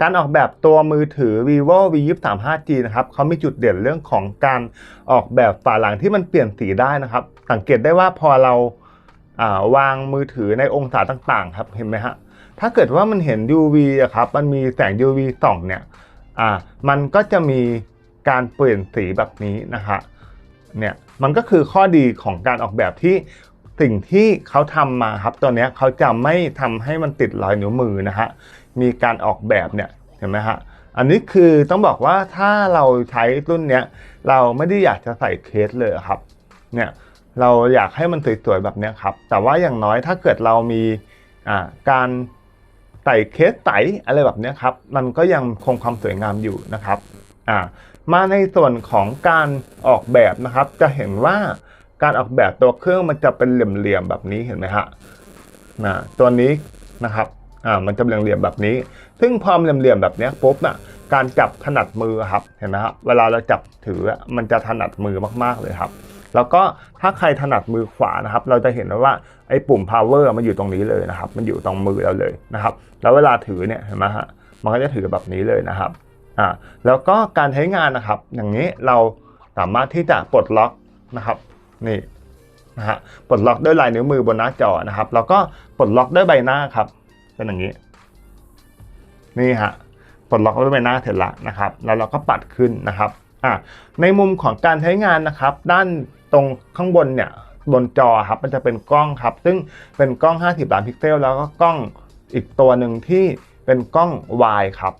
การออกแบบตัวมือถือ vivo v 2 3 5 g นะครับเขามีจุดเด่นเรื่องของการออกแบบฝาหลังที่มันเปลี่ยนสีได้นะครับ สังเกตได้ว่าพอเราาวางมือถือในองศาต่างๆ ครับเห็นไหมฮะถ้าเกิดว่ามันเห็น UV อะครับมันมีแสง UV ส่องเนี่ยอ่ามันก็จะมีการเปลี่ยนสีแบบนี้นะฮะเนี่ยมันก็คือข้อดีของการออกแบบที่สิ่งที่เขาทำมาครับตัวนี้เขาจะไม่ทำให้มันติดรอยนิ้วมือนะฮะ มีการออกแบบเนี่ยเห็นไหมฮะอันนี้คือต้องบอกว่าถ้าเราใช้รุ่นเนี้ยเราไม่ได้อยากจะใส่เคสเลยครับเนี่ยเราอยากให้มันสวยๆแบบเนี้ยครับ แต่ว่าอย่างน้อยถ้าเกิดเรามีอ่าการใส่เคสไตอะไรแบบเนี้ยครับ มันก็ยังคงความสวยงามอยู่นะครับอ่ามาในส่วนของการออกแบบนะครับ จะเห็นว่าการออกแบบตัวเครื่องมันจะเป็นเหลี่ยมๆแบบนี้เห็นไหมฮะนะตัวนี้นะครับ อ่ามันจะเหลี่ยมๆแบบนี้ ซึ่งพอมเหลี่ยมๆแบบนี้ปุ๊บน่ะการจับถนัดมือครับเห็นไหมครับเวลาเราจับถือมันจะถนัดมือมากๆเลยครับ แล้วก็ถ้าใครถนัดมือขวานะครับ เราจะเห็นว่าไอ้ปุ่ม power มันอยู่ตรงนี้เลยนะครับ มันอยู่ตรงมือเราเลยนะครับ แล้วเวลาถือเนี่ยเห็นไหมฮะมันก็จะถือแบบนี้เลยนะครับอ่าแล้วก็การใช้งานนะครับ อย่างนี้เราสามารถที่จะปลดล็อกนะครับนี่นะฮะปลดล็อกด้วยลายนิ้วมือบนหน้าจอนะครับ แล้วก็ปลดล็อกด้วยใบหน้าครับ เป็นอย่างนี้ นี่ฮะปลดล็อกด้วยใบหน้าเสร็จละนะครับ แล้วเราก็ปัดขึ้นนะครับอะในมุมของการใช้งานนะครับ ด้านตรงข้างบนเนี่ยบนจอครับมันจะเป็นกล้องครับ ซึ่งเป็นกล้อง 50ล้านพิกเซลแล้วก็กล้องอีกตัวหนึ่งที่เป็นกล้อง wide ครับ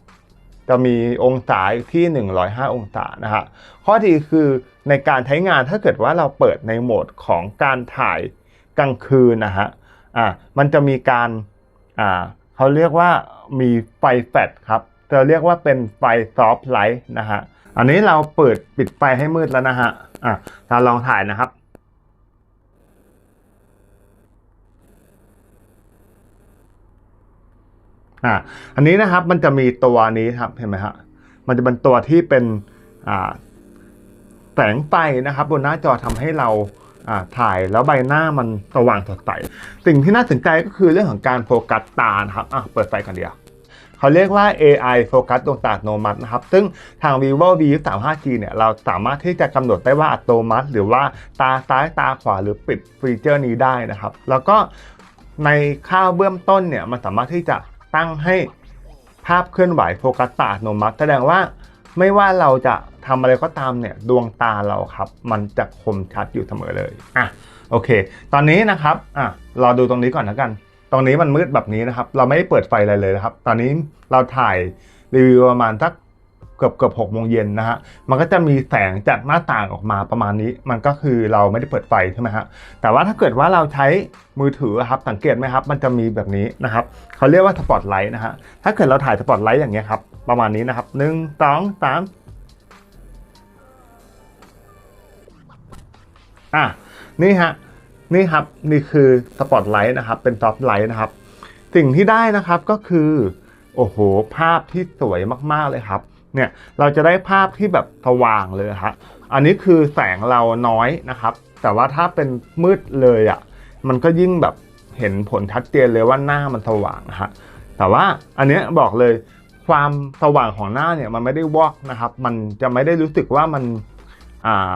จะมีองศาที่ 105 องศานะฮะข้อดีคือในการใช้งานถ้าเกิดว่าเราเปิดในโหมดของการถ่ายกลางคืนนะฮะอ่ามันจะมีการ อ่าเขาเรียกว่ามีไฟแฟลชครับจะเรียกว่าเป็นไฟซอฟต์ไลท์นะฮะอันนี้เราเปิดปิดไฟให้มืดแล้วนะฮะอะเราลองถ่ายนะครับอ่าอันนี้นะครับมันจะมีตัวนี้ครับเห็นไหมฮะมันจะเป็นตัวที่เป็นอ่าแสงไฟนะครับ บนหน้าจอทำให้เรา ถ่ายแล้วใบหน้ามันสว่างสดใส สิ่งที่น่าสนใจก็คือเรื่องของการโฟกัสตานะครับอะเปิดไฟกันเดียวเขาเรียกว่า AI โฟกัสดวงตาอัตโนมัตินะครับ ซึ่งทาง vivo v 3 5 g เนี่ย เราสามารถที่จะกำหนดได้ว่าอัตโนมัติ หรือว่าตาซ้ายตาขวาหรือปิดฟีเจอร์นี้ได้นะครับ แล้วก็ในค่าเบื้องต้นเนี่ย มันสามารถที่จะตั้งให้ภาพเคลื่อนไหวโฟกัสตาอัตโนมัติ แสดงว่า ไม่ว่าเราจะทำอะไรก็ตามเนี่ยดวงตาเราครับมันจะคมชัดอยู่เสมอเลยอะโอเค ตอนนี้นะครับอะรอดูตรงนี้ก่อนนะกัน ตรงนี้มันมืดแบบนี้นะครับ เราไม่ได้เปิดไฟอะไรเลยนะครับ ตอนนี้เราถ่ายรีวิวประมาณสัก เกือบเกือบหกโมงเย็นนะฮะ มันก็จะมีแสงจากหน้าต่างออกมาประมาณนี้ มันก็คือเราไม่ได้เปิดไฟใช่ไหมฮะ แต่ว่าถ้าเกิดว่าเราใช้มือถือครับ สังเกตไหมครับ มันจะมีแบบนี้นะครับ เขาเรียกว่าสปอตไลท์นะฮะ ถ้าเกิดเราถ่ายสปอตไลท์อย่างเงี้ยครับ ประมาณนี้นะครับหนึ่งสองสามอะ นี่ฮะ นี่ครับ นี่คือสปอตไลท์นะครับ เป็นซอฟต์ไลท์นะครับ สิ่งที่ได้นะครับก็คือ โอ้โห ภาพที่สวยมากๆเลยครับ เนี่ยเราจะได้ภาพที่แบบสว่างเลยฮะอันนี้คือแสงเราน้อยนะครับ แต่ว่าถ้าเป็นมืดเลยอะ่ะมันก็ยิ่งแบบเห็นผลชัดเจนเลยว่าหน้ามันสว่างะฮะแต่ว่าอันเนี้ยบอกเลยความสว่างของหน้าเนี่ยมันไม่ได้วอกนะครับ มันจะไม่ได้รู้สึกว่ามันอ่า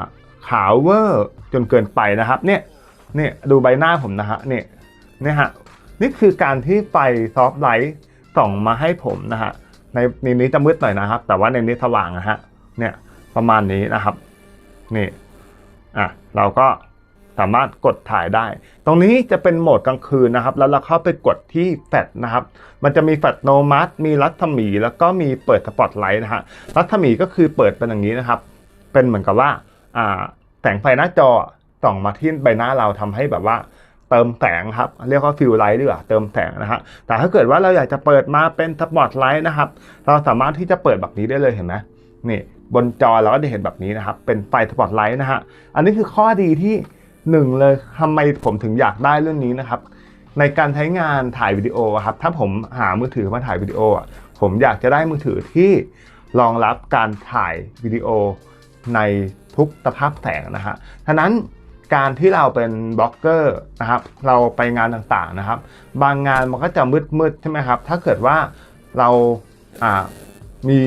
ขาวเวอร์จนเกินไปนะครับ เนี่ยเนี่ยดูใบหน้าผมนะฮะเนี่ยเนี่ยฮะนี่คือการที่ไฟซอฟต์ไลท์ส่องมาให้ผมนะฮะ ในในนี้จะมืดหน่อยนะครับ แต่ว่าในนี้สว่างนะฮะเนี่ยประมาณนี้นะครับนี่อะเราก็สามารถกดถ่ายได้ ตรงนี้จะเป็นโหมดกลางคืนนะครับ แล้วเราเข้าไปกดที่แฟลชนะครับ มันจะมีแฟลชโนมัสมีรัศมี แล้วก็มีเปิดสปอตไลท์นะฮะ รัศมีก็คือเปิดเป็นอย่างนี้นะครับ เป็นเหมือนกับว่าอ่าแสงไฟหน้าจอส่องมาที่ใบหน้าเราทำให้แบบว่า เติมแสงครับ เรียกว่าฟิลไลท์ดีกว่าเติมแสงนะฮะแต่ถ้าเกิดว่าเราอยากจะเปิดมาเป็นสปอตไลท์นะครับ เราสามารถที่จะเปิดแบบนี้ได้เลยเห็นไหมนี่บนจอเราก็จะเห็นแบบนี้นะครับ เป็นไฟสปอตไลท์นะฮะ อันนี้คือข้อดีที่หนึ่งเลยทำไมผมถึงอยากได้เรื่องนี้นะครับ ในการใช้งานถ่ายวิดีโอครับ ถ้าผมหามือถือมาถ่ายวิดีโออะผมอยากจะได้มือถือที่รองรับการถ่ายวิดีโอในทุกสภาพแสงนะฮะฉะนั้น การที่เราเป็นบล็อกเกอร์นะครับเราไปงานต่างๆนะครับ บางงานมันก็จะมืดๆใช่ไหมครับถ้าเกิดว่าเรามี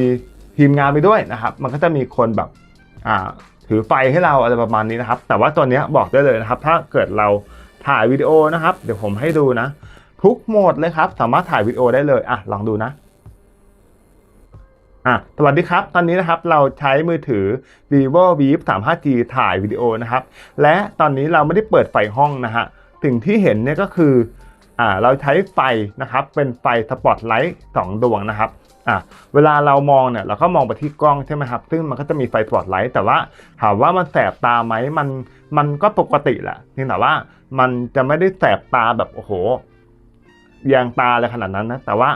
ทีมงานไปด้วยนะครับ มันก็จะมีคนแบบถือไฟให้เราอะไรประมาณนี้นะครับ แต่ว่าตัวนี้บอกได้เลยนะครับ ถ้าเกิดเราถ่ายวิดีโอนะครับ เดี๋ยวผมให้ดูนะ ทุกโหมดเลยครับ สามารถถ่ายวิดีโอได้เลยอะลองดูนะ อะสวัสดีครับ ตอนนี้นะครับเราใช้มือถือ vivo v 3 5 g ถ่ายวิดีโอนะครับ และตอนนี้เราไม่ได้เปิดไฟห้องนะฮะสิ่งที่เห็นเนี่ยก็คืออ่าเราใช้ไฟนะครับเป็นไฟสปอตไลท์สองดวงนะครับอะเวลาเรามองเนี่ยเราก็มองไปที่กล้องใช่ไหมครับ ซึ่งมันก็จะมีไฟสปอตไลท์แต่ว่าถามว่ามันแสบตาไหมมันมันก็ปกติแหละเพียงแต่ว่ามันจะไม่ได้แสบตาแบบโอ้โหแยงตาอะไรขนาดนั้นนะแต่ว่า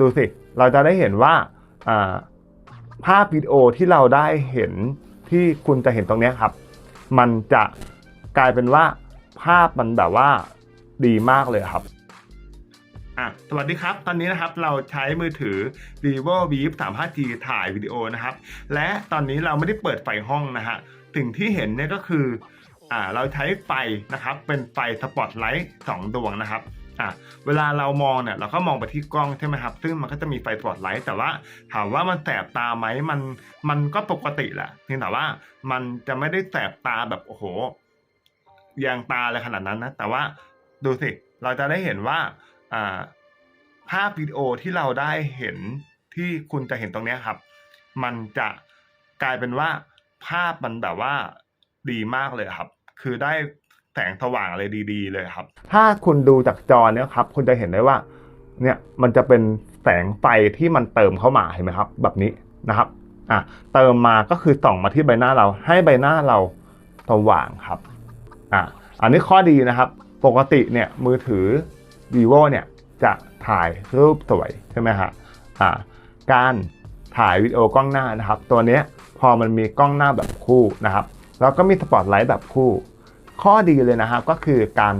ดูสิเราจะได้เห็นว่าอ่า ภาพวิดีโอที่เราได้เห็นที่คุณจะเห็นตรงนี้ครับ มันจะกลายเป็นว่าภาพมันแบบว่าดีมากเลยครับ่ะสวัสดีครับ ตอนนี้นะครับเราใช้มือถือ vivo v 3 5 g ถ่ายวิดีโอนะครับ และตอนนี้เราไม่ได้เปิดไฟห้องนะฮะสิ่งที่เห็นเนี่ยก็คืออ่าเราใช้ไฟนะครับ เป็นไฟสปอตไลท์สองดวงนะครับ อะเวลาเรามองเนี่ยเราก็มองไปที่กล้องใช่ไหมครับ ซึ่งมันก็จะมีไฟสปอตไลท์แต่ว่าถามว่ามันแสบตาไหมมันมันก็ปกติแหละเพียงแต่ว่ามันจะไม่ได้แสบตาแบบโอ้โหแยงตาอะไรขนาดนั้นนะแต่ว่าดูสิเราจะได้เห็นว่าอ่าภาพวิดีโอที่เราได้เห็นที่คุณจะเห็นตรงนี้ครับ มันจะกลายเป็นว่าภาพมันแบบว่าดีมากเลยครับ คือได้ แสงสว่างอะไรดีๆ เลยครับ ถ้าคุณดูจากจอเนี้ยครับ คุณจะเห็นได้ว่า เนี่ยมันจะเป็นแสงไฟที่มันเติมเข้ามาเห็นไหมครับ แบบนี้นะครับอะเติมมาก็คือส่องมาที่ใบหน้าเรา ให้ใบหน้าเราสว่างครับอะอันนี้ข้อดีนะครับ ปกติเนี่ยมือถือ vivo เนี่ยจะถ่ายรูปสวยใช่ไหมฮะอ่าการถ่ายวิดีโอกล้องหน้านะครับ ตัวเนี้ยพอมันมีกล้องหน้าแบบคู่นะครับ แล้วก็มีสปอตไลท์แบบคู่ ข้อดีเลยนะครับก็คือการ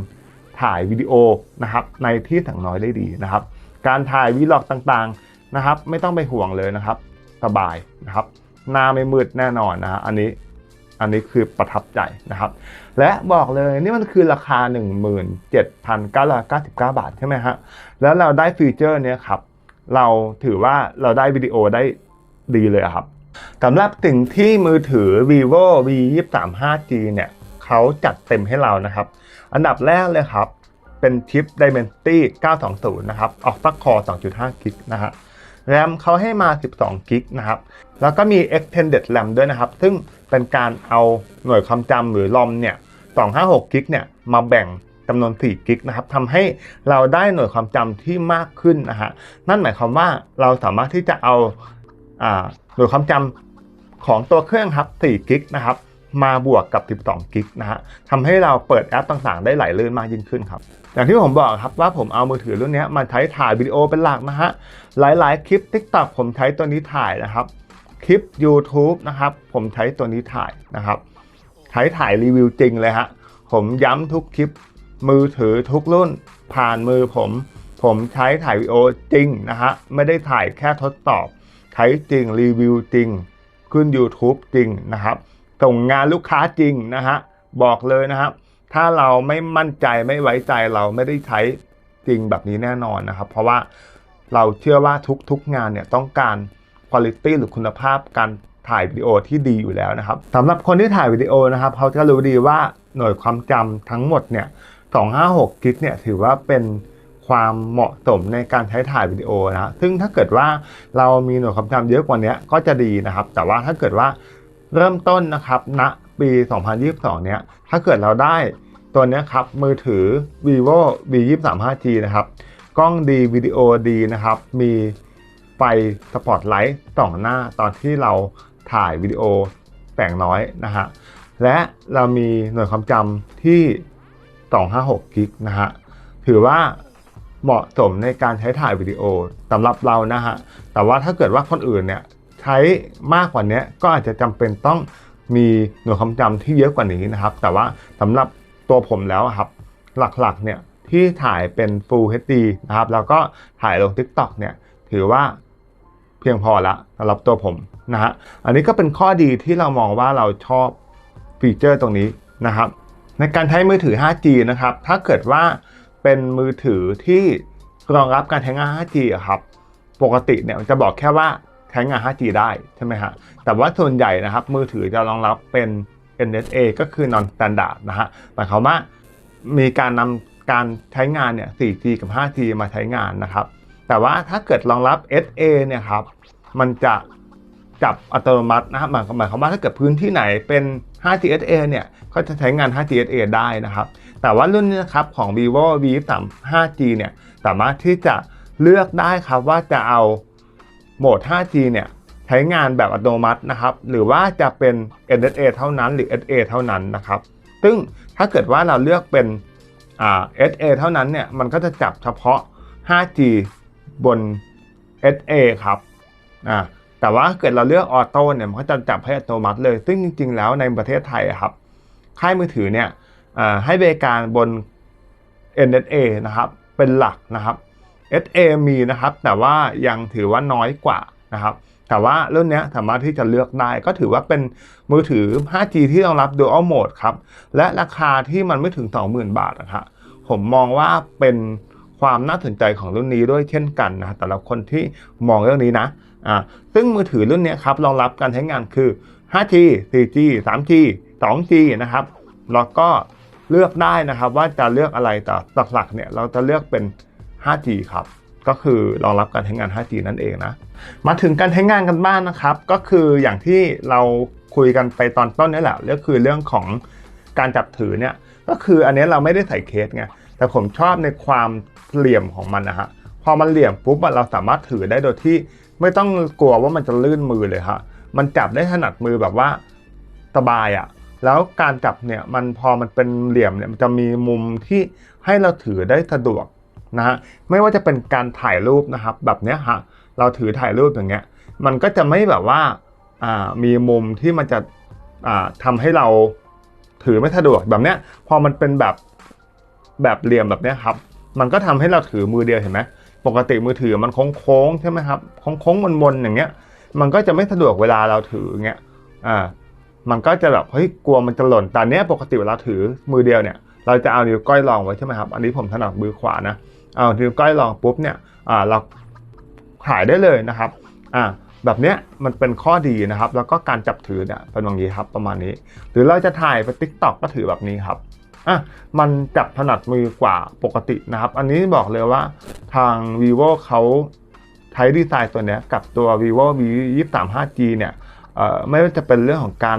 ถ่ายวิดีโอนะครับในที่แสงน้อยได้ดีนะครับ การถ่ายวีล็อกต่างๆนะครับ ไม่ต้องไปห่วงเลยนะครับ สบายนะครับ หน้าไม่มืดแน่นอนนะฮะอันนี้อันนี้คือประทับใจนะครับ และบอกเลยนี่มันคือราคา 17,999 บาทใช่ไหมฮะแล้วเราได้ฟีเจอร์เนี้ยครับเราถือว่าเราได้วิดีโอได้ดีเลยครับสำหรับสิ่งที่มือถือ vivo v 2 3 5 g เนี่ย เขาจัดเต็มให้เรานะครับ อันดับแรกเลยครับ เป็นชิป Dimensity 920 นะครับ Octa Core 2.5 g b นะฮะแรมเขาให้มา 12 กิกนะครับ แล้วก็มี extended RAM ด้วยนะครับ ซึ่งเป็นการเอาหน่วยความจำหรือ ROM เนี่ย 256 กิกเนี่ย มาแบ่งจำนวน 4 กิกนะครับทำให้เราได้หน่วยความจำที่มากขึ้นนะฮะ นั่นหมายความว่าเราสามารถที่จะเอาอ่าหน่วยความจำของตัวเครื่องครับ 4 กิกนะครับ มาบวกกับ 12 กิกนะฮะทำให้เราเปิดแอปต่างๆ ได้ไหลลื่นมากยิ่งขึ้นครับอย่างที่ผมบอกครับว่าผมเอามือถือรุ่นนี้มาใช้ถ่ายวิดีโอเป็นหลักนะฮะหลายๆ คลิป TikTok ผมใช้ตัวนี้ถ่ายนะครับ คลิป YouTube นะครับผมใช้ตัวนี้ถ่ายนะครับ ใช้ถ่ายรีวิวจริงเลยฮะผมย้ำทุกคลิปมือถือทุกรุ่นผ่านมือผม ผมใช้ถ่ายวิดีโอจริงนะฮะไม่ได้ถ่ายแค่ทดสอบ ใช้จริงรีวิวจริง ขึ้น YouTube จริงนะครับ ส่งงานลูกค้าจริงนะฮะบอกเลยนะครับถ้าเราไม่มั่นใจไม่ไว้ใจเราไม่ได้ใช้จริงแบบนี้แน่นอนนะครับ เพราะว่าเราเชื่อว่าทุกๆงานเนี่ยต้องการคุณภาพหรือคุณภาพการถ่ายวิดีโอที่ดีอยู่แล้วนะครับสำหรับคนที่ถ่ายวิดีโอนะครับเขาจะรู้ดีว่าหน่วยความจำทั้งหมดเนี่ย256กิกเนี่ยถือว่าเป็นความเหมาะสมในการใช้ถ่ายวิดีโอนะฮะซึ่งถ้าเกิดว่าเรามีหน่วยความจำเยอะกว่านี้ก็จะดีนะครับ แต่ว่าถ้าเกิดว่า เริ่มต้นนะครับณปี 2022 เนี่ยถ้าเกิดเราได้ตัวเนี้ยครับ มือถือ vivo v 2 3 5 g นะครับ กล้องดีวิดีโอดีนะครับ มีไฟสปอตไลท์ส่องหน้าตอนที่เราถ่ายวิดีโอแสงน้อยนะฮะ และเรามีหน่วยความจำที่ 256กิกนะฮะ ถือว่าเหมาะสมในการใช้ถ่ายวิดีโอสำหรับเรานะฮะ แต่ว่าถ้าเกิดว่าคนอื่นเนี่ย ใช้มากกว่านี้ก็อาจจะจำเป็นต้องมีหน่วยความจำที่เยอะกว่านี้นะครับ แต่ว่าสำหรับตัวผมแล้วครับ หลักๆเนี่ยที่ถ่ายเป็น Full HD นะครับ แล้วก็ถ่ายลง TikTok เนี่ยถือว่าเพียงพอละสำหรับตัวผมนะฮะอันนี้ก็เป็นข้อดีที่เรามองว่าเราชอบฟีเจอร์ตรงนี้นะครับ ในการใช้มือถือ 5G นะครับ ถ้าเกิดว่าเป็นมือถือที่รองรับการใช้งาน 5G ครับ ปกติเนี่ยจะบอกแค่ว่า ใช้งาน 5G ได้ใช่ไหมฮะ แต่ว่าส่วนใหญ่นะครับ มือถือจะรองรับเป็น NSA ก็คือ non standard นะฮะ หมายความว่ามีการนำการใช้งานเนี่ย 4G กับ 5G มาใช้งานนะครับ แต่ว่าถ้าเกิดรองรับ SA เนี่ยครับ มันจะจับอัตโนมัตินะครับหมายหมายความว่าถ้าเกิดพื้นที่ไหนเป็น 5G SA เนี่ย ก็จะใช้งาน 5G SA ได้นะครับ แต่ว่ารุ่นนี้นะครับของ vivo v 3 5G เนี่ย สามารถที่จะเลือกได้ครับว่าจะเอา โหมด 5G เนี่ยใช้งานแบบอัตโนมัตินะครับ หรือว่าจะเป็น NSA เท่านั้นหรือ SA เท่านั้นนะครับ ซึ่งถ้าเกิดว่าเราเลือกเป็น SA เท่านั้นเนี่ย มันก็จะจับเฉพาะ 5G บน SA ครับอ่าแต่ว่าเกิดเราเลือกออโต้เนี่ย มันก็จะจับให้อัตโนมัติเลย ซึ่งจริง ๆ แล้วในประเทศไทยครับ ค่ายมือถือเนี่ยให้บริการบน NSA นะครับ เป็นหลักนะครับ SA มีนะครับ แต่ว่ายังถือว่าน้อยกว่านะครับ แต่ว่ารุ่นนี้สามารถที่จะเลือกได้ก็ถือว่าเป็นมือถือ 5G ที่รองรับ Dual Mode ครับ และราคาที่มันไม่ถึง 20,000 บาทนะครับผมมองว่าเป็นความน่าสนใจของรุ่นนี้ด้วยเช่นกันนะแต่ละคนที่มองเรื่องนี้นะอ่าซึ่งมือถือรุ่นนี้ครับรองรับการใช้งานคือ 5G 4G 3G 2G นะครับ แล้วก็เลือกได้นะครับว่าจะเลือกอะไรแต่หลักๆเนี่ยเราจะเลือกเป็น 5G ครับ ก็คือรองรับการใช้งาน 5G นั่นเองนะ มาถึงการใช้งานกันบ้างนะครับ ก็คืออย่างที่เราคุยกันไปตอนต้นนี่แหละก็คือเรื่องของการจับถือเนี่ย ก็คืออันนี้เราไม่ได้ใส่เคสไง แต่ผมชอบในความเหลี่ยมของมันนะฮะ พอมันเหลี่ยมปุ๊บเราสามารถถือได้โดยที่ไม่ต้องกลัวว่ามันจะลื่นมือเลยฮะ มันจับได้ถนัดมือแบบว่าสบายอะ แล้วการจับเนี่ยมันพอมันเป็นเหลี่ยมเนี่ยมันจะมีมุมที่ให้เราถือได้สะดวก นะฮะไม่ว่าจะเป็นการถ่ายรูปนะครับ แบบเนี้ยฮะเราถือถ่ายรูปอย่างเงี้ย มันก็จะไม่แบบว่าอ่ามีมุมที่มันจะอ่าทำให้เราถือไม่สะดวกแบบเนี้ย พอมันเป็นแบบแบบเหลี่ยมแบบเนี้ยครับ มันก็ทำให้เราถือมือเดียวเห็นไหมปกติมือถือมันโค้งๆใช่ไหมครับโค้งๆมนๆอย่างเงี้ย มันก็จะไม่สะดวกเวลาเราถืออย่างเงี้ยอ่ามันก็จะแบบเฮ้ยกลัวมันจะหล่นแต่เนี้ยปกติเวลาถือมือเดียวเนี่ย เราจะเอานิ้วก้อยรองไว้ใช่ไหมครับ อันนี้ผมถนัดมือขวานะ เอานิ้วก้อยรองปุ๊บเนี่ยเราถ่ายได้เลยนะครับอ่าแบบเนี้ยมันเป็นข้อดีนะครับ แล้วก็การจับถือเนี่ยเป็นอย่างนี้ครับประมาณนี้ หรือเราจะถ่ายไป t ิ k t o k ก็ถือแบบนี้ครับอะมันจับถนัดมือกว่าปกตินะครับ อันนี้บอกเลยว่าทาง vivo เขาใช้ดีไซน์ตัวเนี้ยกับตัว vivo v 2 3 5 g เนี่ยเอ่อไม่ว่าจะเป็นเรื่องของการ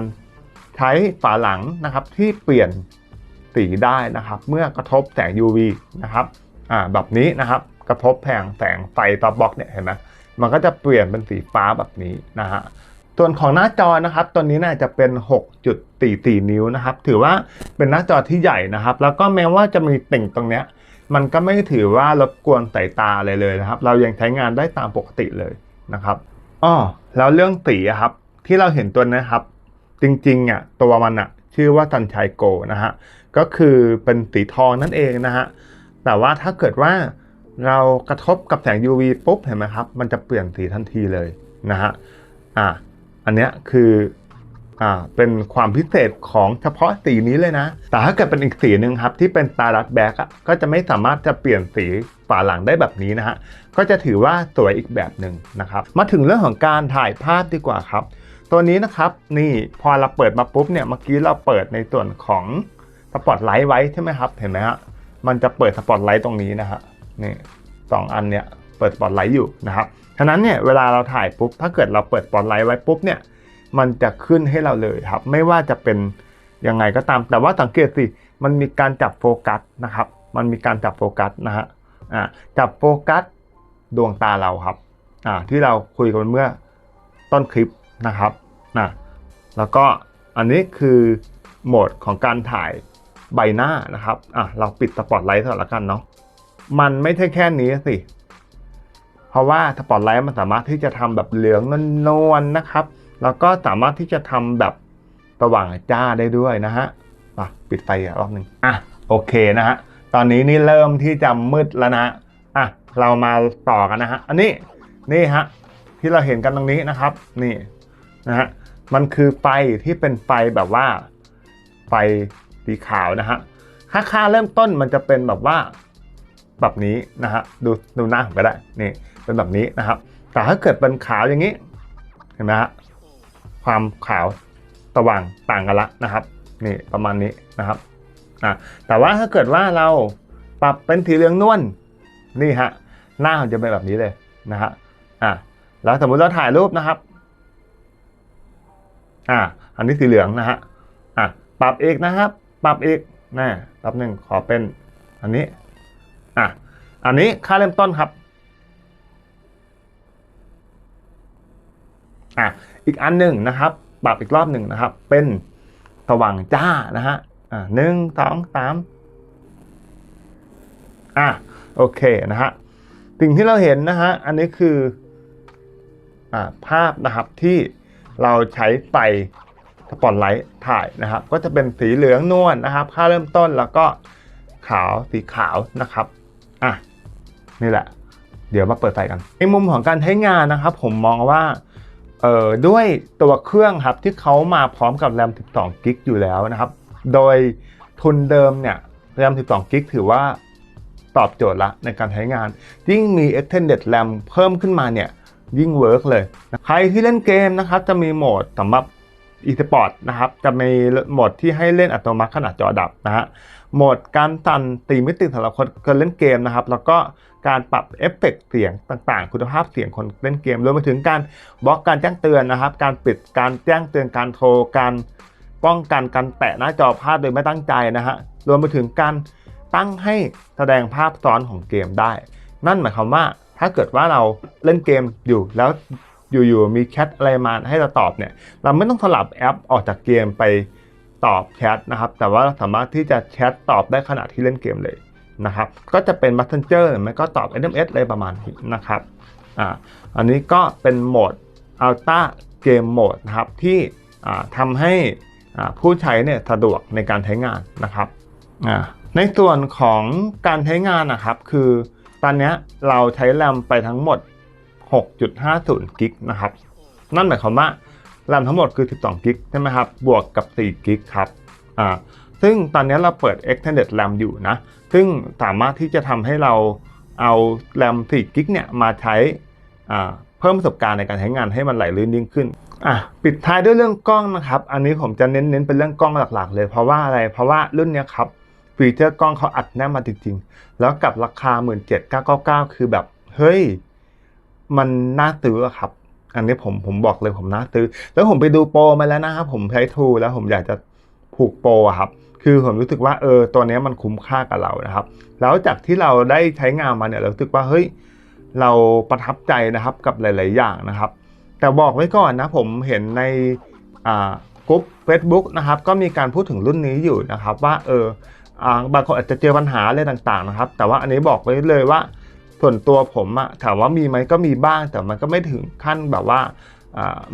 ใช้ฝาหลังนะครับที่เปลี่ยนสีได้นะครับ เมื่อกระทบแสง UV นะครับ อ่าแบบนี้นะครับกระทบแผงแสงไฟต่อบล็อกเนี่ยเห็นไหมมันก็จะเปลี่ยนเป็นสีฟ้าแบบนี้นะฮะส่วนของหน้าจอนะครับตัวนี้น่าจะเป็น 6.44 นิ้วนะครับ ถือว่าเป็นหน้าจอที่ใหญ่นะครับ แล้วก็แม้ว่าจะมีติ่งตรงเนี้ยมันก็ไม่ถือว่ารบกวนสายตาอะไรเลยนะครับ เรายังใช้งานได้ตามปกติเลยนะครับอ้อแล้วเรื่องสีครับที่เราเห็นตัวนะครับ จริงๆอะตัวมันอะชื่อว่าซันชัยโกนะฮะก็คือเป็นสีทองนั่นเองนะฮะ แต่ว่าถ้าเกิดว่าเรากระทบกับแสง UV ปุ๊บเห็นไหมครับ มันจะเปลี่ยนสีทันทีเลยนะฮะอ่าอันเนี้ยคืออ่าเป็นความพิเศษของเฉพาะสีนี้เลยนะ แต่ถ้าเกิดเป็นอีกสีหนึ่งครับ ที่เป็น Starlight Black อะก็จะไม่สามารถจะเปลี่ยนสีฝาหลังได้แบบนี้นะฮะก็จะถือว่าสวยอีกแบบหนึ่งนะครับ มาถึงเรื่องของการถ่ายภาพดีกว่าครับ ตัวนี้นะครับนี่พอเราเปิดมาปุ๊บเนี่ยเมื่อกี้เราเปิดในส่วนของสปอตไลท์ไว้ใช่ไหมครับเห็นไหมฮะ มันจะเปิดสปอตไลท์ตรงนี้นะฮะนี่สองอันเนี่ยเปิดสปอตไลท์อยู่นะครับฉะนั้นเนี่ยเวลาเราถ่ายปุ๊บถ้าเกิดเราเปิดสปอตไลท์ไว้ปุ๊บเนี่ยมันจะขึ้นให้เราเลยครับ ไม่ว่าจะเป็นยังไงก็ตาม แต่ว่าสังเกตสิมันมีการจับโฟกัสนะครับ มันมีการจับโฟกัสนะฮะอ่าจับโฟกัสดวงตาเราครับอ่าที่เราคุยกันเมื่อต้นคลิปนะครับนะแล้วก็อันนี้คือโหมดของการถ่าย ใบหน้านะครับอะเราปิดสปอตไลท์เถอะละกันเนาะมันไม่ใช่แค่นี้สิ เพราะว่าสปอตไลท์มันสามารถที่จะทำแบบเหลืองนวลๆนะครับ แล้วก็สามารถที่จะทำแบบสว่างจ้าได้ด้วยนะฮะอะปิดไฟอีกรอบหนึ่งอะโอเคนะฮะตอนนี้นี่เริ่มที่จะมืดแล้วนะอะเรามาต่อกันนะฮะอันนี้นี่ฮะที่เราเห็นกันตรงนี้นะครับ นี่นะฮะมันคือไฟที่เป็นไฟแบบว่าไฟ สีขาวนะฮะค่าค่าเริ่มต้นมันจะเป็นแบบว่าแบบนี้นะฮะดูดูหน้าผมก็ได้นี่เป็นแบบนี้นะครับ แต่ถ้าเกิดเป็นขาวอย่างนี้เห็นไหมฮะความขาวสว่างต่างกันละนะครับนี่ประมาณนี้นะครับอะแต่ว่าถ้าเกิดว่าเราปรับเป็นสีเหลืองนวลนี่ฮะหน้ามันจะเป็นแบบนี้เลยนะฮะอะแล้วสมมุติเราถ่ายรูปนะครับอะอันนี้สีเหลืองนะฮะอะปรับอีกนะครับ ปรับอีกนะแป๊บหนึ่งขอเป็นอันนี้ อะ อันนี้ค่าเริ่มต้นครับ อะ อีกอันหนึ่งนะครับ ปรับอีกรอบหนึ่งนะครับ เป็นสว่างจ้านะฮะ อ่าหนึ่งสองสามอะ โอเคนะฮะ สิ่งที่เราเห็นนะฮะ อันนี้คือ อ่าภาพนะครับที่เราใช้ไฟ สปอตไลท์ถ่ายนะครับ ก็จะเป็นสีเหลืองนวลนะครับ ค่าเริ่มต้นแล้วก็ขาวสีขาวนะครับอะนี่แหละ เดี๋ยวมาเปิดไฟกันในมุมของการใช้งานนะครับ ผมมองว่าเอ่อด้วยตัวเครื่องครับที่เขามาพร้อมกับแรม 12 กิกอยู่แล้วนะครับ โดยทุนเดิมเนี่ยแรม 12 กิกถือว่าตอบโจทย์ละในการใช้งาน ยิ่งมี extended RAM เพิ่มขึ้นมาเนี่ยยิ่งเวิร์กเลย ใครที่เล่นเกมนะครับ จะมีโหมดสำหรับ e-sport นะครับ จะมีโหมดที่ให้เล่นอัตโนมัติขนาดจอดับนะฮะ โหมดการสั่นตีมิติสำหรับคนเล่นเกมนะครับ แล้วก็การปรับเอฟเฟกต์เสียงต่างๆ คุณภาพเสียงคนเล่นเกม รวมไปถึงการบล็อกการแจ้งเตือนนะครับ การปิดการแจ้งเตือนการโทร การป้องกันการแตะหน้าจอภาพโดยไม่ตั้งใจนะฮะ รวมไปถึงการตั้งให้แสดงภาพซ้อนของเกมได้ นั่นหมายความว่าถ้าเกิดว่าเราเล่นเกมอยู่แล้ว อยู่ๆมีแชทอะไรมาให้เราตอบเนี่ยเราไม่ต้องสลับแอปออกจากเกมไปตอบแชทนะครับ แต่ว่าสามารถที่จะแชทตอบได้ขณะที่เล่นเกมเลยนะครับ ก็จะเป็น Messenger หรือไม่ก็ตอบ SMS อะไรประมาณนี้นะครับอ่าอันนี้ก็เป็นโหมด Ultra Game Mode นะครับที่ทำให้ผู้ใช้เนี่ยสะดวกในการใช้งานนะครับในส่วนของการใช้งานนะครับ คือตอนนี้เราใช้แรมไปทั้งหมด 6.50กิกนะครับ นั่นหมายความว่าแรมทั้งหมดคือ 12กิกใช่ไหมครับ บวกกับ4กิกครับ อ่า ซึ่งตอนนี้เราเปิด extended RAM อยู่นะ ซึ่งสามารถที่จะทำให้เราเอาแรม4กิกเนี่ยมาใช้ อ่า เพิ่มประสบการณ์ในการใช้งานให้มันไหลลื่นยิ่งขึ้น อะ ปิดท้ายด้วยเรื่องกล้องนะครับ อันนี้ผมจะเน้นๆเป็นเรื่องกล้องหลักๆ เลย เพราะว่าอะไร เพราะว่ารุ่นเนี้ยครับ ฟีเจอร์กล้องเขาอัดแน่นมาจริงๆ แล้วกับราคา 17,999 คือแบบ เฮ้ย มันน่าซื้อครับ อันนี้ผมผมบอกเลยผมน่าซื้อ แล้วผมไปดูโปรมาแล้วนะครับ ผมใช้ทูแล้วผมอยากจะผูกโปรอะครับ คือผมรู้สึกว่าเออตัวนี้มันคุ้มค่ากับเรานะครับ แล้วจากที่เราได้ใช้งานมาเนี่ยเราสึกว่าเฮ้ยเราประทับใจนะครับกับหลาย ๆ อย่างนะครับ แต่บอกไว้ก่อนนะผมเห็นในอ่ากลุ่ม Facebook นะครับก็มีการพูดถึงรุ่นนี้อยู่นะครับว่าเออบางคนอาจจะเจอปัญหาอะไรต่าง ๆ นะครับ แต่ว่าอันนี้บอกไว้เลยว่า ส่วนตัวผมอะถามว่ามีไหมก็มีบ้าง แต่มันก็ไม่ถึงขั้นแบบว่า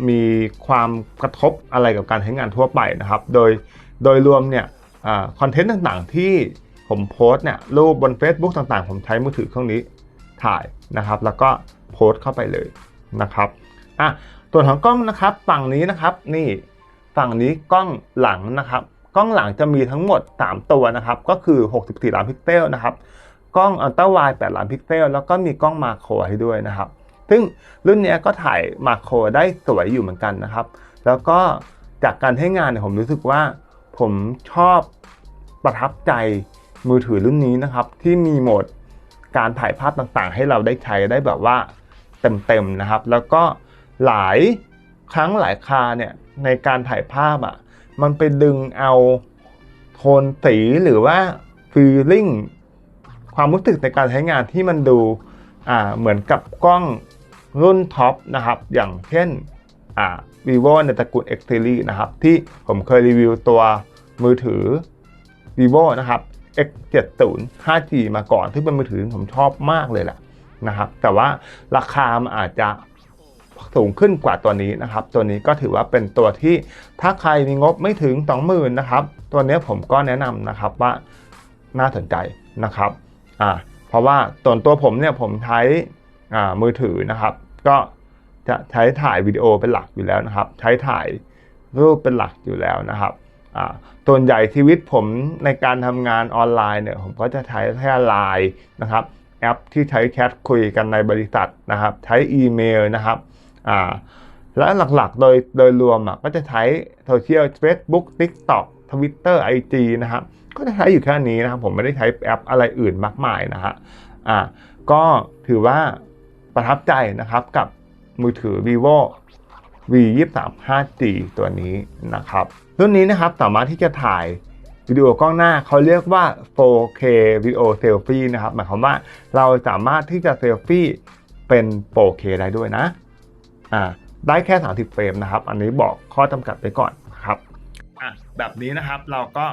มีความกระทบอะไรกับการใช้งานทั่วไปนะครับ โดยโดยรวมเนี่ยคอนเทนต์ต่างๆ ที่ผมโพสเนี่ยรูปบน Facebook ต่างๆ ผมใช้มือถือเครื่องนี้ถ่ายนะครับ แล้วก็โพสเข้าไปเลยนะครับอะส่วนของกล้องนะครับฝั่งนี้นะครับนี่ฝั่งนี้กล้องหลังนะครับ กล้องหลังจะมีทั้งหมด 3 ตัวนะครับ ก็คือ 64 ล้านพิกเซลนะครับ กล้องอัลตร้าไวด์8ล้านพิกเซลแล้วก็มีกล้องมาโครให้ด้วยนะครับ ซึ่งรุ่นนี้ก็ถ่ายมาโครได้สวยอยู่เหมือนกันนะครับ แล้วก็จากการใช้งานเนี่ยผมรู้สึกว่าผมชอบประทับใจมือถือรุ่นนี้นะครับ ที่มีโหมดการถ่ายภาพต่างๆ ให้เราได้ใช้ได้แบบว่าเต็มๆนะครับ แล้วก็หลายครั้งหลายคราเนี่ยในการถ่ายภาพอะมันไปดึงเอาโทนสีหรือว่าฟีลลิ่ง ความรู้สึกในการใช้งานที่มันดูเหมือนกับกล้องรุ่นท็อปนะครับ อย่างเช่น vivo ในตระกูล X series นะครับ ที่ผมเคยรีวิวตัวมือถือ vivo นะครับ X70 5G มาก่อนที่เป็นมือถือที่ผมชอบมากเลยแหละนะครับ แต่ว่าราคามันอาจจะสูงขึ้นกว่าตัวนี้นะครับ ตัวนี้ก็ถือว่าเป็นตัวที่ถ้าใครมีงบไม่ถึง 20,000นะครับ ตัวนี้ผมก็แนะนำนะครับว่าน่าสนใจนะครับ อ่าเพราะว่าส่วนตัวผมเนี่ยผมใช้อ่ามือถือนะครับ ก็จะใช้ถ่ายวิดีโอเป็นหลักอยู่แล้วนะครับ ใช้ถ่ายรูปเป็นหลักอยู่แล้วนะครับอ่าส่วนใหญ่ชีวิตผมในการทำงานออนไลน์เนี่ยผมก็จะใช้แค่ไลน์นะครับแอปที่ใช้แชทคุยกันในบริษัทนะครับ ใช้อีเมลนะครับอ่าและหลักๆ โดยโดยรวมอะก็จะใช้โซเชียล Facebook TikTok Twitter IG นะครับ ก็จะใช้อยู่แค่นี้นะครับ ผมไม่ได้ใช้แอปอะไรอื่นมากมายนะฮะอ่าก็ถือว่าประทับใจนะครับกับมือถือ vivo v 2 3 5G ตัวนี้นะครับรุ่นนี้นะครับสามารถที่จะถ่ายวิดีโอกล้องหน้าเขาเรียกว่า 4K video selfie นะครับหมายความว่าเราสามารถที่จะเซลฟี่เป็น 4K ได้ด้วยนะอ่าได้แค่ 30 เฟรมนะครับ อันนี้บอกข้อจำกัดไปก่อนครับอะแบบนี้นะครับเราก็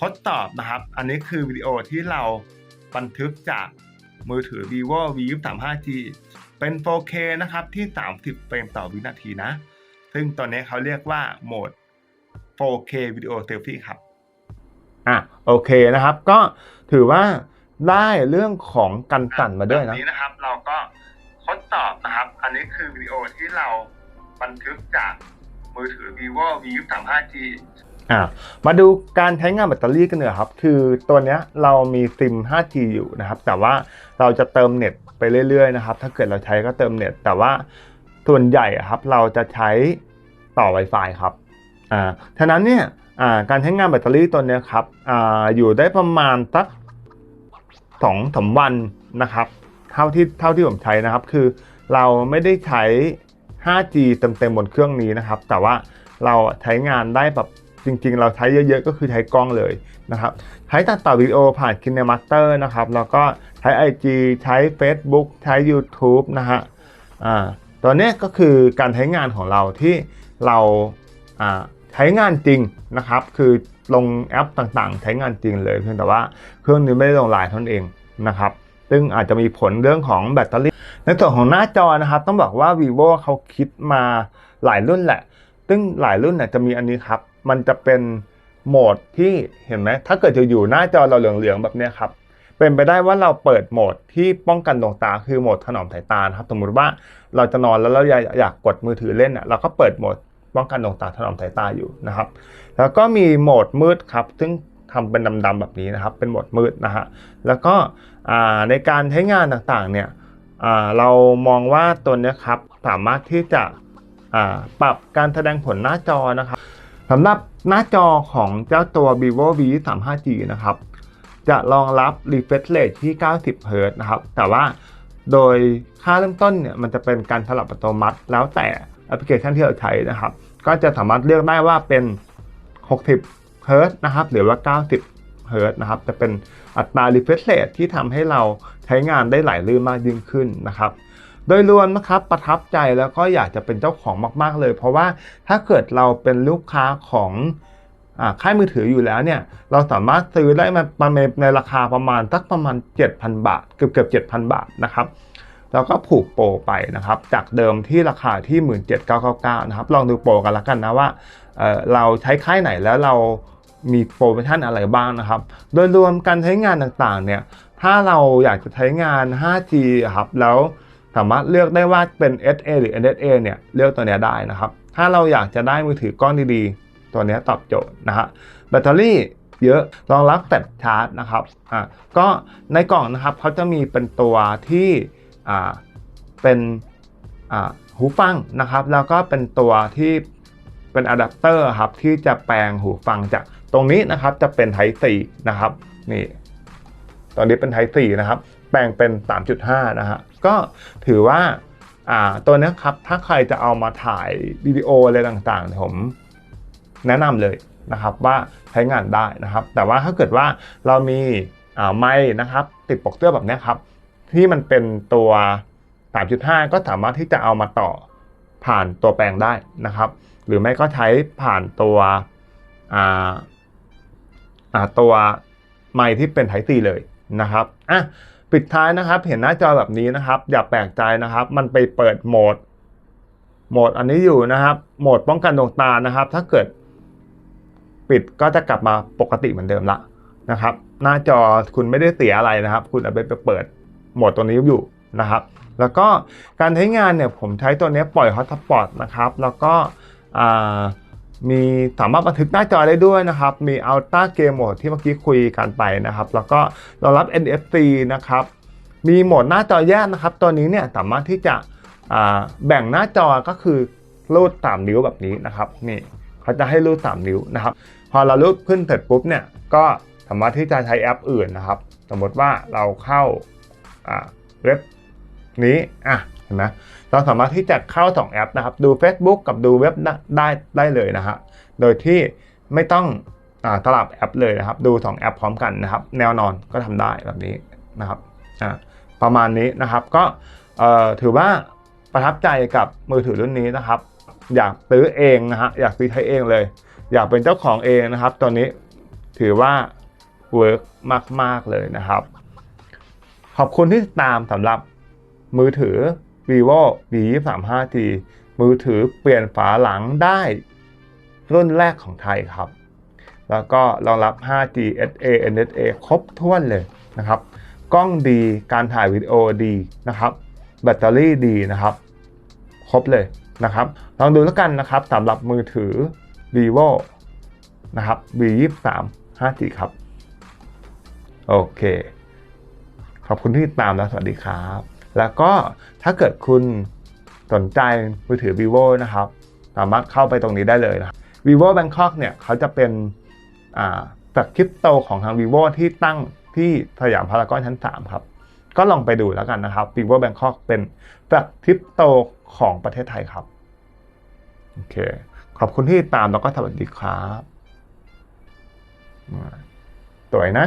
ทดสอบนะครับ อันนี้คือวิดีโอที่เราบันทึกจากมือถือ vivo v 2 3 5G เป็น 4K นะครับที่ 30 เฟรมต่อวินาทีนะ ซึ่งตัวนี้เขาเรียกว่าโหมด 4K วิดีโอเซลฟี่ครับ อะโอเคนะครับ ก็ถือว่าได้เรื่องของกันสั่นมาด้วยนะนี้นะครับ เราก็ทดสอบนะครับ อันนี้คือวิดีโอที่เราบันทึกจากมือถือ vivo v 3 5G อ่ามาดูการใช้งานแบตเตอรี่กันเนอะครับ คือตัวเนี้ยเรามีซิม 5G อยู่นะครับ แต่ว่าเราจะเติมเน็ตไปเรื่อยๆนะครับ ถ้าเกิดเราใช้ก็เติมเน็ต แต่ว่าส่วนใหญ่ครับเราจะใช้ต่อ Wi-Fi ครับ อ่า ฉะนั้นเนี่ยการใช้งานแบตเตอรี่ตัวนี้ครับออยู่ได้ประมาณสักสองสามวันนะครับ เท่าที่เท่าที่ผมใช้นะครับ คือเราไม่ได้ใช้ 5G เต็มๆบนเครื่องนี้นะครับ แต่ว่าเราใช้งานได้แบบ จริงๆ เราใช้เยอะๆ ก็คือใช้กล้องเลยนะครับ ใช้ตัดต่อวิดีโอผ่าน KineMaster นะครับ แล้วก็ใช้ IG ใช้ Facebook ใช้ YouTube นะฮะอ่าตัวนี้ก็คือการใช้งานของเราที่เราอ่าใช้งานจริงนะครับ คือลงแอปต่างๆ ใช้งานจริงเลยเพียงแต่ว่าเครื่องนี้ไม่ได้ลงไลน์ท่านั้นเองนะครับซึ่งอาจจะมีผลเรื่องของแบตเตอรี่ ในส่วนของหน้าจอนะครับ ต้องบอกว่า vivo เขาคิดมาหลายรุ่นแหละ ซึ่งหลายรุ่นเนี่ยจะมีอันนี้ครับ มันจะเป็นโหมดที่เห็นไหมถ้าเกิดจะอยู่หน้าจอเราเหลืองๆแบบนี้ครับเป็นไปได้ว่าเราเปิดโหมดที่ป้องกันดวงตาคือโหมดถนอมสายตาครับ สมมุติว่าเราจะนอนแล้วเราอยากกดมือถือเล่นอะเราก็เปิดโหมดป้องกันดวงตาถนอมสายตาอยู่นะครับ แล้วก็มีโหมดมืดครับ ซึ่งทำเป็นดำๆแบบนี้นะครับ เป็นโหมดมืดนะฮะแล้วก็ในการใช้งานต่างๆเนี่ยเรามองว่าตัวนี้ครับสามารถที่จะปรับการแสดงผลหน้าจอนะครับ สำหรับหน้าจอของเจ้าตัว vivo v 3 5 g นะครับ จะรองรับ refresh rate ที่ 90 Hz นะครับ แต่ว่าโดยค่าเริ่มต้นเนี่ยมันจะเป็นการสลับอัตโนมัติ แล้วแต่แอปพลิเคชันที่เราใช้นะครับ ก็จะสามารถเลือกได้ว่าเป็น 60 Hz นะครับ หรือว่า 90 Hz นะครับ จะเป็นอัตรา refresh rate ที่ทำให้เราใช้งานได้ไหลลื่นมากยิ่งขึ้นนะครับ โดยรวมนะครับประทับใจแล้วก็อยากจะเป็นเจ้าของมาก ๆ เลย เพราะว่าถ้าเกิดเราเป็นลูกค้าของค่ายมือถืออยู่แล้วเนี่ยเราสามารถซื้อได้มาในราคาประมาณสักประมาณ 7,000 บาท เกือบเกือบ7,000 บาทนะครับแล้วก็ผูกโปรไปนะครับ จากเดิมที่ราคาที่ 17,999 นะครับ ลองดูโปรกันละกันนะว่าเเราใช้ค่ายไหนแล้วเรามีโปรโมชั่นอะไรบ้างนะครับ โดยรวมการใช้งานต่างๆเนี่ยถ้าเราอยากจะใช้งาน 5G ครับแล้ว สามารถเลือกได้ว่าเป็น SA หรือ NSA เนี่ยเลือกตัวนี้ได้นะครับ ถ้าเราอยากจะได้มือถือกล้องดีๆ ตัวนี้ตอบโจทย์นะฮะแบตเตอรี่เยอะรองรับแฟลชชาร์จนะครับอ่าก็ในกล่องนะครับเขาจะมีเป็นตัวที่อ่าเป็นอ่าหูฟังนะครับ แล้วก็เป็นตัวที่เป็นอะแดปเตอร์ครับที่จะแปลงหูฟังจากตรงนี้นะครับจะเป็นไทป์4นะครับนี่ตอนนี้เป็นไทป์4นะครับ ปลงเป็น 3.5 นะฮะ ก็ถือว่าตัวนี้ครับ ถ้าใครจะเอามาถ่ายวิดีโออะไรต่างๆ ผมแนะนำเลยนะครับว่าใช้งานได้นะครับ แต่ว่าถ้าเกิดว่าเรามีไม้นะครับ ติดปกเสื้อแบบนี้ครับ ที่มันเป็นตัว 3.5 ก็สามารถที่จะเอามาต่อผ่านตัวแปลงได้นะครับ หรือไม่ก็ใช้ผ่านตัวตัวไมค์ที่เป็นไทป์ C เลยนะครับอะ ปิดท้ายนะครับ เห็นหน้าจอแบบนี้นะครับ อย่าแปลกใจนะครับ มันไปเปิดโหมด โหมดอันนี้อยู่นะครับ โหมดป้องกันดวงตานะครับ ถ้าเกิด ปิดก็จะกลับมาปกติเหมือนเดิมละนะครับ หน้าจอคุณไม่ได้เสียอะไรนะครับ คุณเอาไปเปิดโหมดตัวนี้อยู่นะครับ แล้วก็การใช้งานเนี่ยผมใช้ตัวนี้ปล่อยฮอตสปอตนะครับ แล้วก็อ่า มีสามารถบันทึกหน้าจอได้ด้วยนะครับ มี Ultra Game Mode ที่เมื่อกี้คุยกันไปนะครับ แล้วก็รองรับ NFC นะครับ มีโหมดหน้าจอแยกนะครับ ตัวนี้เนี่ยสามารถที่จะแบ่งหน้าจอก็คือรูดสามนิ้วแบบนี้นะครับ นี่เขาจะให้รูดสามนิ้วนะครับ พอเรารูดขึ้นเสร็จปุ๊บเนี่ย ก็สามารถที่จะใช้แอปอื่นนะครับ สมมติว่าเราเข้าอ่าเว็บนี้ อะ นไหมเราสามารถที่จะเข้าสองแอปนะครับ ดู Facebook กับดูเว็บได้ได้เลยนะฮะโดยที่ไม่ต้องอสลับแอปเลยนะครับ ดูสองแอปพร้อมกันนะครับ แนวนอนก็ทำได้แบบนี้นะครับประมาณนี้นะครับก็ถือว่าประทับใจกับมือถือรุ่นนี้นะครับ อยากซื้อเองนะฮะอยากซื้อใช้เองเลย อยากเป็นเจ้าของเองนะครับ ตอนนี้ถือว่าเวิร์กมาก ๆ เลยนะครับ ขอบคุณที่ตามสำหรับมือถือ vivo v 2 3 5 g มือถือเปลี่ยนฝาหลังได้รุ่นแรกของไทยครับ แล้วก็รองรับ 5G SA NSA ครบถ้วนเลยนะครับ กล้องดี การถ่ายวิดีโอดีนะครับ แบตเตอรี่ดีนะครับ ครบเลยนะครับ ลองดูแล้วกันนะครับสำหรับมือถือ vivo นะครับ v 2 3 5G ครับ โอเค ขอบคุณที่ติดตามและสวัสดีครับ แล้วก็ถ้าเกิดคุณสนใจมือถือ vivo นะครับ สามารถเข้าไปตรงนี้ได้เลยนะ vivo Bangkok เนี่ยเขาจะเป็นอ่าแฟลกชิปโตของทาง vivo ที่ตั้งที่สยามพารากอนชั้น 3 ครับ ก็ลองไปดูแล้วกันนะครับ vivo Bangkok เป็นแฟลกชิปโตของประเทศไทยครับ โอเค ขอบคุณที่ติดตามแล้วก็สวัสดีครับสวยนะ